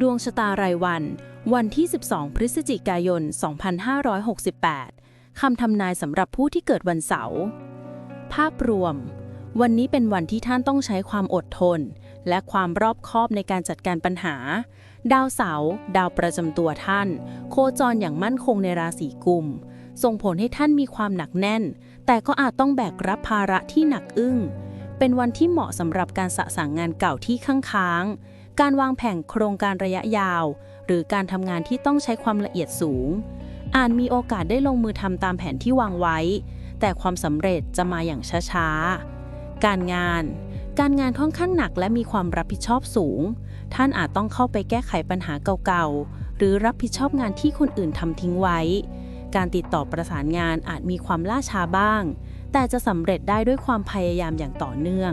ดวงชะตารายวัน วันที่ 12 พฤศจิกายน 2568 คำทำนายสำหรับผู้ที่เกิดวันเสาร์ ภาพรวม วันนี้เป็นวันที่ท่านต้องใช้ความอดทน และความรอบคอบในการจัดการปัญหา ดาวเสาร์ดาวประจำตัวท่าน โคจรอย่างมั่นคงในราศีกุม ส่งผลให้ท่านมีความหนักแน่น แต่ก็อาจต้องแบกรับภาระที่หนักอึ้ง เป็นวันที่เหมาะสำหรับการสะสางงานเก่าที่ค้างค้างๆ การวางแผนโครงการระยะยาว หรือการทำงานที่ต้องใช้ความละเอียดสูง อาจมีโอกาสได้ลงมือทำตามแผนที่วางไว้ แต่ความสำเร็จจะมาอย่างช้าๆ การงาน การงานค่อนข้างหนักและมีความรับผิดชอบสูง ท่านอาจต้องเข้าไปแก้ไขปัญหาเก่าๆ หรือรับผิดชอบงานที่คนอื่นทำทิ้งไว้ การติดต่อประสานงานอาจมีความล่าช้าบ้าง แต่จะสำเร็จได้ด้วยความพยายามอย่างต่อเนื่อง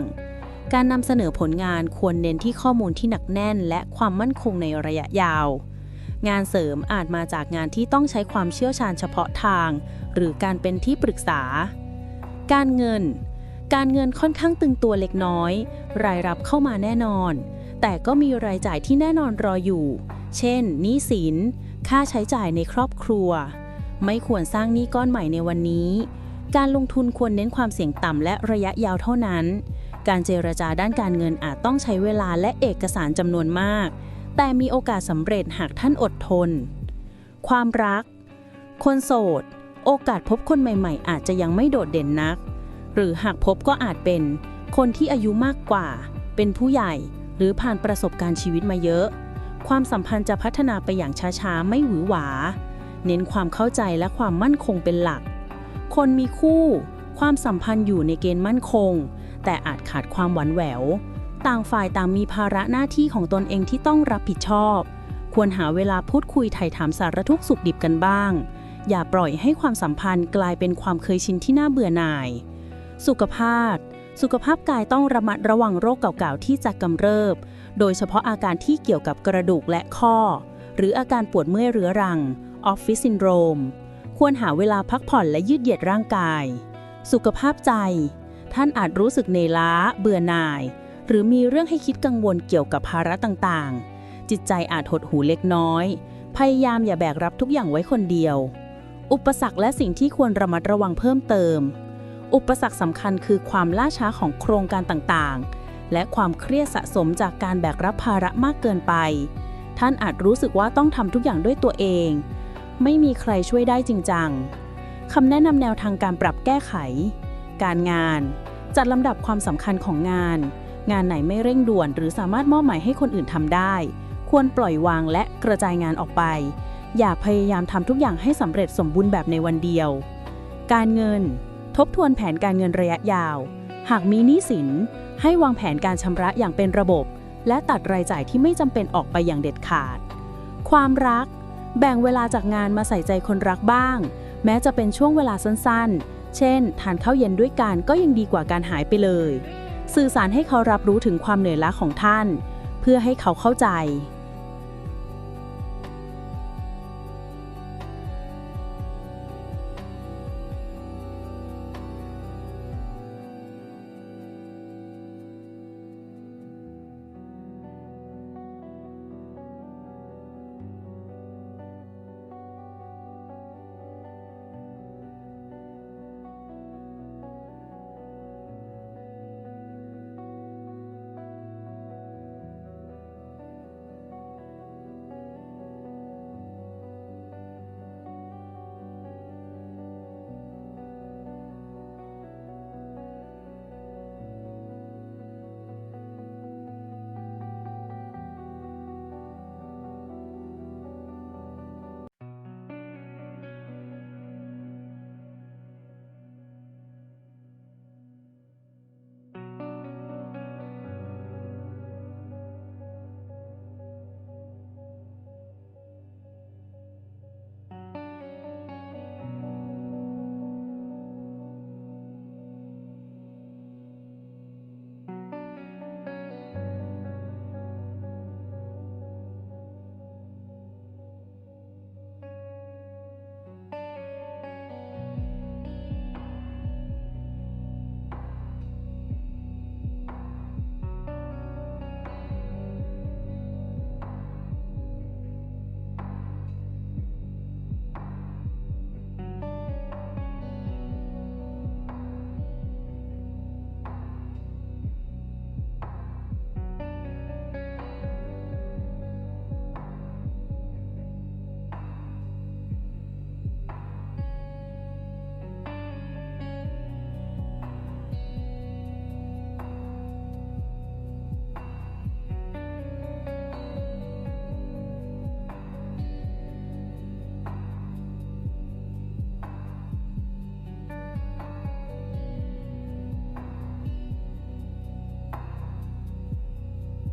การนำเสนอผลงานควรเน้นที่ข้อมูลที่หนักแน่น และความมั่นคงในระยะยาว งานเสริมอาจมาจากงานที่ต้องใช้ความเชี่ยวชาญเฉพาะทาง หรือการเป็นที่ปรึกษา การเงิน การเงินค่อนข้างตึงตัวเล็กน้อย รายรับเข้ามาแน่นอน แต่ก็มีรายจ่ายที่แน่นอนรออยู่ เช่นหนี้สิน ค่าใช้จ่ายในครอบครัว ไม่ควรสร้างหนี้ก้อนใหม่ในวันนี้ การลงทุนควรเน้นความเสี่ยงต่ำและระยะยาวเท่านั้น การเจรจาด้านการเงินอาจต้องใช้เวลาและเอกสารจำนวนมาก แต่มีโอกาสสำเร็จหากท่านอดทน ความรัก คนโสด โอกาสพบคนใหม่ ๆ อาจจะยังไม่โดดเด่นนัก หรือหากพบก็อาจเป็น คนที่อายุมากกว่า เป็นผู้ใหญ่ หรือผ่านประสบการณ์ชีวิตมาเยอะ ความสัมพันธ์จะพัฒนาไปอย่างช้าๆ ไม่หวือหวา เน้นความเข้าใจและความมั่นคงเป็นหลัก คนมีคู่ ความสัมพันธ์อยู่ในเกณฑ์มั่นคง แต่อาจขาดความหวั่นแหวว ต่างฝ่ายต่างมีภาระหน้าที่ของตนเองที่ต้องรับผิดชอบ ควรหาเวลาพูดคุยไถ่ถามสารทุกข์สุขดิบกันบ้าง อย่าปล่อยให้ความสัมพันธ์กลายเป็นความเคยชินที่น่าเบื่อหน่าย สุขภาพ สุขภาพกายต้องระมัดระวังโรคเก่าๆที่จะกำเริบ โดยเฉพาะอาการที่เกี่ยวกับกระดูกและข้อ หรืออาการปวดเมื่อยเรื้อรังออฟฟิศซินโดรมควรหาเวลาพักผ่อนและยืดเหยียดร่างกาย สุขภาพใจ ท่านอาจรู้สึกเหนื่อยล้า เบื่อหน่าย หรือมีเรื่องให้คิดกังวลเกี่ยวกับภาระต่างๆ จิตใจอาจหดหูเล็กน้อย พยายามอย่าแบกรับทุกอย่างไว้คนเดียว อุปสรรคและสิ่งที่ควรระมัดระวังเพิ่มเติม อุปสรรคสำคัญคือความล่าช้าของโครงการต่างๆ และความเครียดสะสมจากการแบกรับภาระมากเกินไป ท่านอาจรู้สึกว่าต้องทำทุกอย่างด้วยตัวเอง ไม่มีใครช่วยได้จริงจังคำแนะนำแนวทางการปรับแก้ไข การงาน จัดลำดับความสำคัญของงาน งานไหนไม่เร่งด่วน หรือสามารถมอบหมายให้คนอื่นทำได้ ควรปล่อยวางและกระจายงานออกไป อย่าพยายามทำทุกอย่างให้สำเร็จสมบูรณ์แบบในวันเดียว การเงิน ทบทวนแผนการเงินระยะยาว หากมีหนี้สิน ให้วางแผนการชำระอย่างเป็นระบบ และตัดรายจ่ายที่ไม่จำเป็นออกไปอย่างเด็ดขาด ความรัก แบ่งเวลาจากงานมาใส่ใจคนรักบ้าง แม้จะเป็นช่วงเวลาสั้นๆ เช่น ทานข้าวเย็นด้วยกันก็ยังดีกว่าการหายไปเลย สื่อสารให้เขารับรู้ถึงความเหนื่อยล้าของท่าน เพื่อให้เขาเข้าใจ